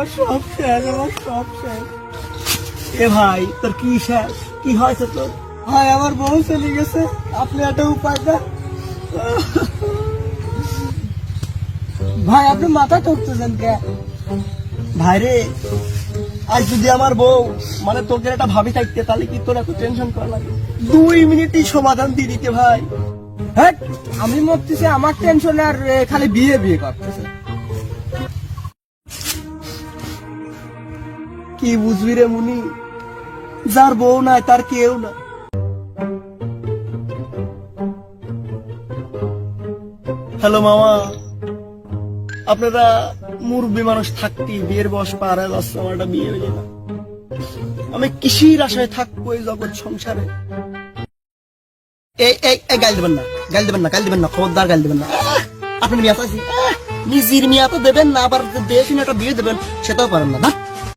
আমার সব শেষ, আমার সব শেষ। এ ভাই, তোর কি শেষ? কি হয়েছে তোর? ভাই, আমার বউ চলে গেছে। আপনি একটা উপায় দেন। ভাই, আপনি মাথা ঠকতেছেন কে? ভাই রে, আজ যদি আমার বউ মানে তোকে একটা ভাবি থাকতে, তাহলে কি তোর এত টেনশন করা লাগে? দুই মিনিটই সমাধান দিয়ে দিতে ভাই। হ্যাঁ আমি মরতেছি আমার টেনশন আর খালি বিয়ে বিয়ে করতেছে। কি বুঝবি রে মুনি? যার বউ নাই, তার কেউ না হ্যালো মামা, আপনারা মুরব্বী মানুষ থাকতে বিয়ের বয়স পার হয়ে যাচ্ছে, আমার একটা বিয়ে হয়ে না আমি কিসির আশায় থাকব এই জগৎ সংসারে? এই এই গাল দেবেন না, গাল দেবেন না, গাল দেবেন না, খবরদার গাল দেবেন না। আহ! আপনি মিয়া চাইছি নিজের মিয়া তো দেবেন না, আবার দেশ একটা বিয়ে দেবেন, সেটাও পারেন না না?